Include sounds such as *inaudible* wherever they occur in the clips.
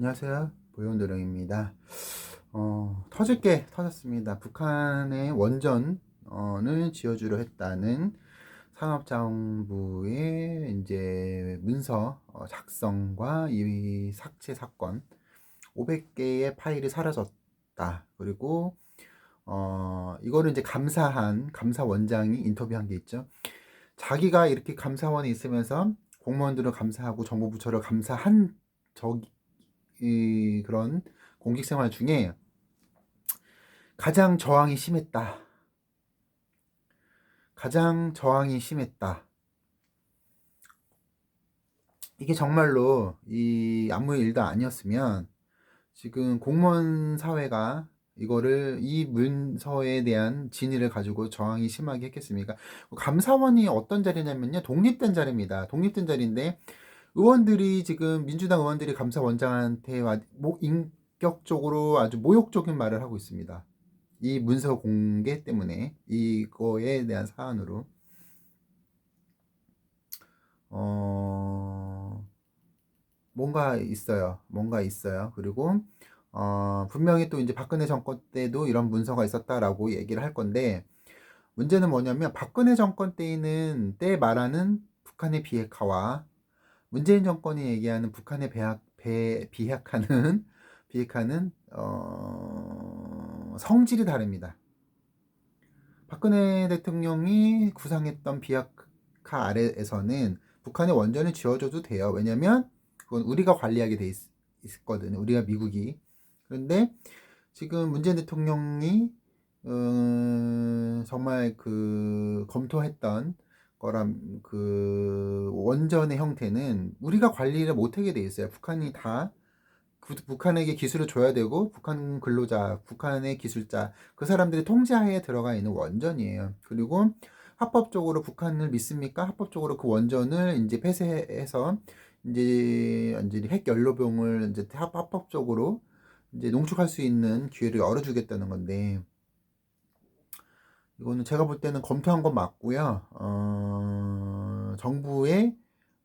안녕하세요. 보현도령입니다. 어, 터질 게 터졌습니다. 북한의 원전을 지어주려 했다는 산업자원부의 이제 문서 어, 작성과 이 삭제 사건 500개의 파일이 사라졌다. 그리고 어, 이거를 이제 감사한 감사원장이 인터뷰한 게 있죠. 자기가 이렇게 감사원에 있으면서 공무원들을 감사하고 정부 부처를 감사한 저기 이 그런 공직 생활 중에 가장 저항이 심했다. 가장 저항이 심했다. 이게 정말로 이 아무 일도 아니었으면 지금 공무원 사회가 이거를 이 문서에 대한 진위를 가지고 저항이 심하게 했겠습니까? 감사원이 어떤 자리냐면요. 독립된 자리입니다. 독립된 자리인데 의원들이 지금 민주당 의원들이 감사원장한테 뭐 인격적으로 아주 모욕적인 말을 하고 있습니다. 이 문서 공개 때문에 이거에 대한 사안으로 어 뭔가 있어요. 뭔가 있어요. 그리고 어 분명히 또 이제 박근혜 정권 때도 이런 문서가 있었다라고 얘기를 할 건데 문제는 뭐냐면 박근혜 정권 때에는 때 말하는 북한의 비핵화와 문재인 정권이 얘기하는 북한의 배학, 배, 비핵화는 *laughs* 비핵화는 어, 성질이 다릅니다. 박근혜 대통령이 구상했던 비핵화 아래에서는 북한의 원전을 지어줘도 돼요. 왜냐면 그건 우리가 관리하게 돼 있, 있거든요. 우리가 미국이. 그런데 지금 문재인 대통령이 음, 정말 그 검토했던 거람 그 원전의 형태는 우리가 관리를 못하게 돼 있어요. 북한이 다 그, 북한에게 기술을 줘야 되고 북한 근로자, 북한의 기술자 그 사람들이 통제하에 들어가 있는 원전이에요. 그리고 합법적으로 북한을 믿습니까? 합법적으로 그 원전을 이제 폐쇄해서 이제 이제 핵 연료병을 이제 합법적으로 이제 농축할 수 있는 기회를 열어주겠다는 건데 이거는 제가 볼 때는 검토한 건 맞고요. 어, 정부의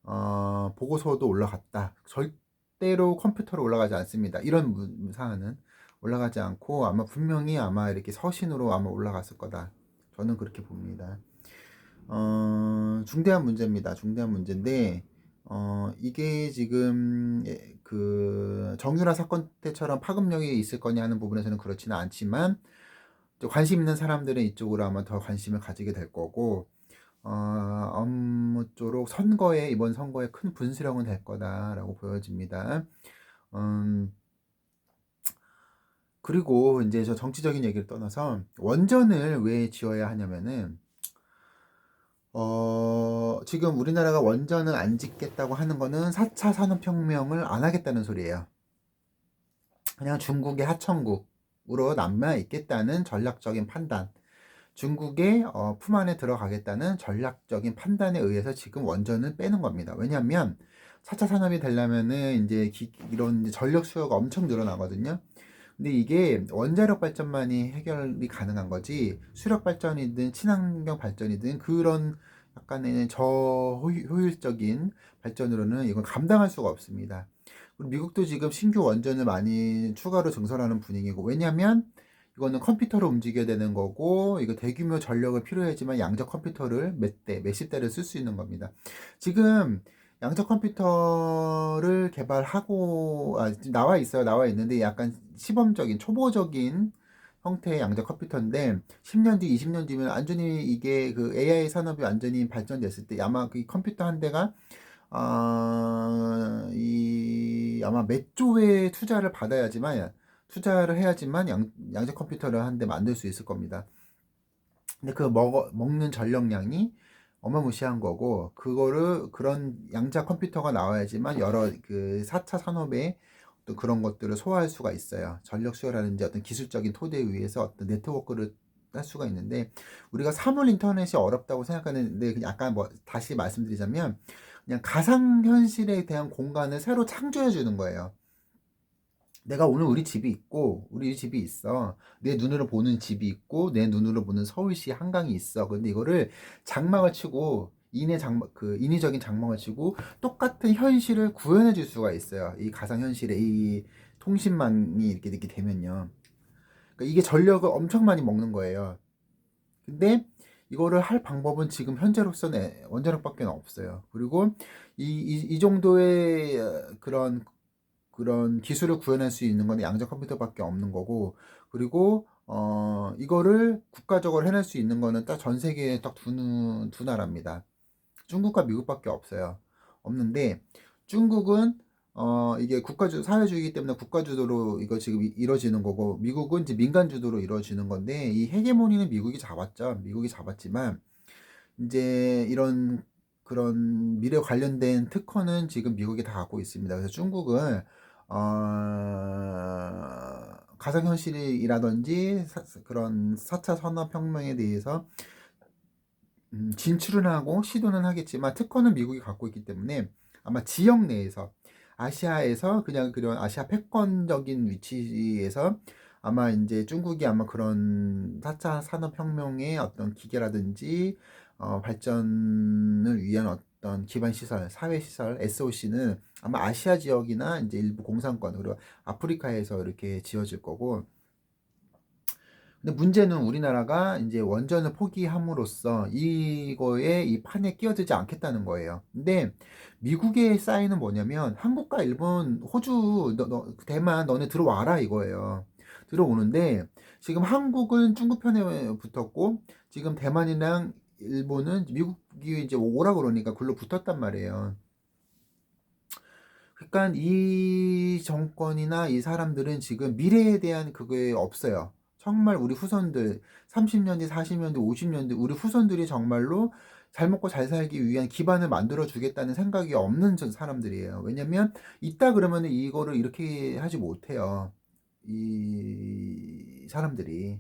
어, 보고서도 올라갔다. 절대로 컴퓨터로 올라가지 않습니다. 이런 사안은 올라가지 않고 아마 분명히 아마 이렇게 서신으로 아마 올라갔을 거다. 저는 그렇게 봅니다. 어, 중대한 문제입니다. 중대한 문제인데 어, 이게 지금 예, 그 정유라 사건 때처럼 파급력이 있을 거냐 하는 부분에서는 그렇지는 않지만 관심 있는 사람들은 이쪽으로 아마 더 관심을 가지게 될 거고 어, 업무쪼록 선거에 이번 선거에 큰 분수령은 될 거다라고 보여집니다. 음, 그리고 이제 저 정치적인 얘기를 떠나서 원전을 왜 지어야 하냐면은 어, 지금 우리나라가 원전을 안 짓겠다고 하는 거는 4차 산업혁명을 안 하겠다는 소리예요. 그냥 중국의 하청국, 으로 남아 있겠다는 전략적인 판단. 중국의 어, 품 안에 들어가겠다는 전략적인 판단에 의해서 지금 원전을 빼는 겁니다. 왜냐하면 4차 산업이 되려면은 이제 기, 이런 전력 수요가 엄청 늘어나거든요. 근데 이게 원자력 발전만이 해결이 가능한 거지 수력 발전이든 친환경 발전이든 그런 약간의 저효율적인 발전으로는 이건 감당할 수가 없습니다. 미국도 지금 신규 원전을 많이 추가로 증설하는 분위기고 왜냐하면 이거는 컴퓨터로 움직여야 되는 거고 이거 대규모 전력을 필요하지만 양적 컴퓨터를 몇 대, 몇십 대를 쓸 수 있는 겁니다. 지금 양적 컴퓨터를 개발하고 아, 나와 있어요. 나와 있는데 약간 시범적인 초보적인 형태의 양적 컴퓨터인데 10년 뒤, 20년 뒤면 완전히 이게 그 AI 산업이 완전히 발전됐을 때 아마 그 컴퓨터 한 대가 어, 이 아마 몇 조의 투자를 받아야지만 투자를 해야지만 양, 양적 컴퓨터를 한 대 만들 수 있을 겁니다. 근데 그 먹어, 먹는 전력량이 어마무시한 거고 그거를 그런 양자 컴퓨터가 나와야지만 여러 그 4차 산업의 또 그런 것들을 소화할 수가 있어요. 전력 수요라든지 어떤 기술적인 토대에 의해서 어떤 네트워크를 할 수가 있는데 우리가 사물 인터넷이 어렵다고 생각하는데 약간 뭐 다시 말씀드리자면 그냥 가상 현실에 대한 공간을 새로 창조해 주는 거예요. 내가 오늘 우리 집이 있고 우리 집이 있어 내 눈으로 보는 집이 있고 내 눈으로 보는 서울시 한강이 있어 근데 이거를 장막을 치고 인의 장막 그 인위적인 장막을 치고 똑같은 현실을 구현해 줄 수가 있어요. 이 가상 현실에 이 통신망이 이렇게 이렇게 되면요. 그러니까 이게 전력을 엄청 많이 먹는 거예요. 근데 이거를 할 방법은 지금 현재로서는 원자력밖에 없어요. 그리고 이, 이, 이 정도의 그런 그런 기술을 구현할 수 있는 건 양자 컴퓨터밖에 없는 거고 그리고 어 이거를 국가적으로 해낼 수 있는 거는 딱 전 세계에 딱두 두 나라입니다. 중국과 미국밖에 없어요. 없는데 중국은 어 이게 국가주 사회주의이기 때문에 국가주도로 이거 지금 이- 이루어지는 거고 미국은 이제 민간주도로 이루어지는 건데 이 헤게모니는 미국이 잡았죠. 미국이 잡았지만 이제 이런 그런 미래 관련된 특허는 지금 미국이 다 갖고 있습니다. 그래서 중국은 어 가상현실이라든지 사- 그런 4차 산업혁명에 대해서 음, 진출은 하고 시도는 하겠지만 특허는 미국이 갖고 있기 때문에 아마 지역 내에서 아시아에서 그냥 그런 아시아 패권적인 위치에서 아마 이제 중국이 아마 그런 4차 산업혁명의 어떤 기계라든지 어, 발전을 위한 어떤 기반 시설, 사회 시설, SOC는 아마 아시아 지역이나 이제 일부 공산권 그리고 아프리카에서 이렇게 지어질 거고 근데 문제는 우리나라가 이제 원전을 포기함으로써 이거에 이 판에 끼어들지 않겠다는 거예요. 근데 미국의 사인은 뭐냐면 한국과 일본, 호주, 너, 너, 대만 너네 들어와라 이거예요. 들어오는데 지금 한국은 중국 편에 붙었고 지금 대만이랑 일본은 미국이 이제 오라 그러니까 글로 붙었단 말이에요. 그러니까 이 정권이나 이 사람들은 지금 미래에 대한 그게 없어요. 정말 우리 후손들 30년 뒤, 40년 뒤, 50년 뒤 우리 후손들이 정말로 잘 먹고 잘 살기 위한 기반을 만들어 주겠다는 생각이 없는 전 사람들이에요. 왜냐면 있다 그러면 이거를 이렇게 하지 못해요. 이 사람들이.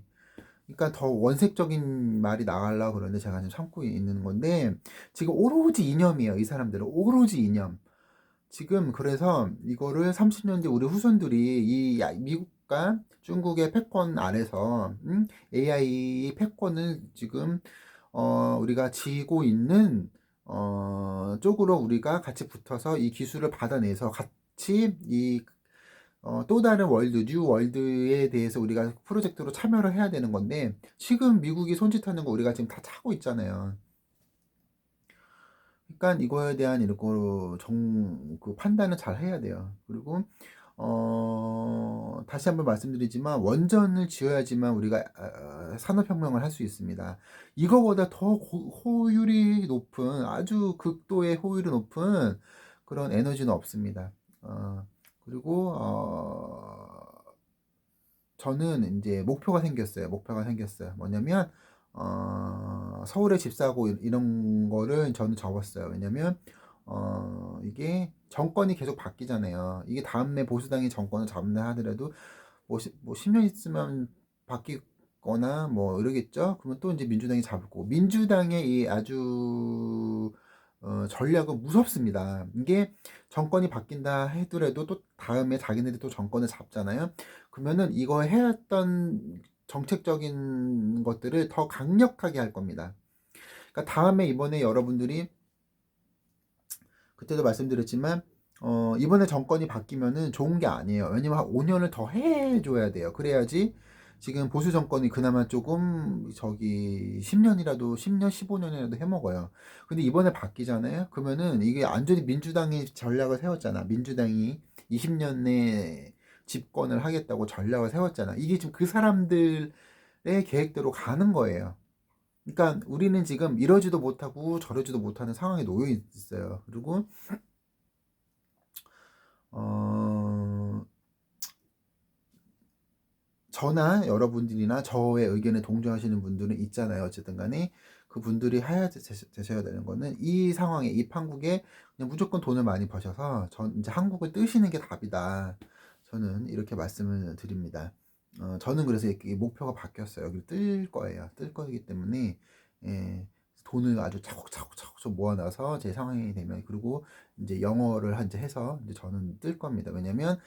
그러니까 더 원색적인 말이 나가려고 그러는데 제가 지금 참고 있는 건데 지금 오로지 이념이에요. 이 사람들은 오로지 이념. 지금 그래서 이거를 30년 뒤 우리 후손들이 이 야- 미국과 중국의 패권 아래서 음? AI 패권을 지금 어, 우리가 지고 있는 어, 쪽으로 우리가 같이 붙어서 이 기술을 받아내서 같이 이 어, 또 다른 월드, 뉴 월드에 대해서 우리가 프로젝트로 참여를 해야 되는 건데 지금 미국이 손짓하는 거 우리가 지금 다 차고 있잖아요. 그러니까 이거에 대한 이거 정, 그 판단을 잘 해야 돼요. 그리고 어, 다시 한번 말씀드리지만 원전을 지어야지만 우리가 어, 산업혁명을 할 수 있습니다. 이거보다 더 고- 호율이 높은 아주 극도의 호율이 높은 그런 에너지는 없습니다. 어, 그리고 어, 저는 이제 목표가 생겼어요. 목표가 생겼어요. 뭐냐면 어, 서울에 집 사고 이- 이런 거를 저는 접었어요. 왜냐면 어, 이게 정권이 계속 바뀌잖아요. 이게 다음에 보수당이 정권을 잡는다 하더라도 뭐, 시- 뭐 10년 있으면 바뀌거나 뭐 이러겠죠. 그러면 또 이제 민주당이 잡고 민주당의 이 아주 어, 전략은 무섭습니다. 이게 정권이 바뀐다 하더라도 또 다음에 자기네들이 또 정권을 잡잖아요. 그러면은 이거 해왔던 정책적인 것들을 더 강력하게 할 겁니다. 그러니까 다음에 이번에 여러분들이 그때도 말씀드렸지만 어, 이번에 정권이 바뀌면은 좋은 게 아니에요. 왜냐면 한 5년을 더 해줘야 돼요. 그래야지 지금 보수 정권이 그나마 조금 저기 10년이라도 10년, 15년이라도 해먹어요. 근데 이번에 바뀌잖아요. 그러면은 이게 완전히 민주당이 전략을 세웠잖아. 민주당이 20년 내에 집권을 하겠다고 전략을 세웠잖아. 이게 지금 그 사람들의 계획대로 가는 거예요. 그러니까 우리는 지금 이러지도 못하고 저러지도 못하는 상황에 놓여 있어요. 그리고 어, 저나 여러분들이나 저의 의견에 동조하시는 분들은 있잖아요. 어쨌든 간에 그 분들이 해야 되셔야 되는 거는 이 상황에 이 판국에 그냥 무조건 돈을 많이 버셔서 전 이제 한국을 뜨시는 게 답이다. 저는 이렇게 말씀을 드립니다. 어, 저는 그래서 이렇게 목표가 바뀌었어요. 여기 뜰 거예요. 뜰 거기 때문에 예, 돈을 아주 차곡차곡 차곡 모아놔서 제 상황이 되면 그리고 이제 영어를 이제 해서 이제 저는 뜰 겁니다. 왜냐면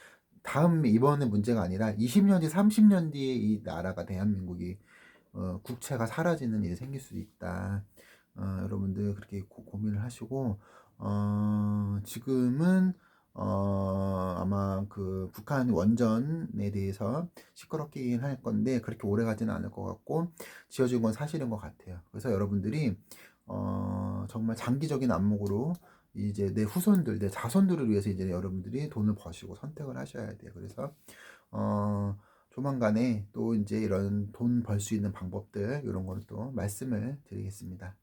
다음 이번에 문제가 아니라 20년 뒤, 30년 뒤에 이 나라가 대한민국이 어, 국채가 사라지는 일이 생길 수 있다. 어, 여러분들 그렇게 고, 고민을 하시고 어, 지금은 어, 아마 그 북한 원전에 대해서 시끄럽긴 할 건데 그렇게 오래 가지는 않을 것 같고 지어진 건 사실인 것 같아요. 그래서 여러분들이 어, 정말 장기적인 안목으로 이제 내 후손들, 내 자손들을 위해서 이제 여러분들이 돈을 버시고 선택을 하셔야 돼요. 그래서 어, 조만간에 또 이제 이런 돈 벌 수 있는 방법들 이런 거를 또 말씀을 드리겠습니다.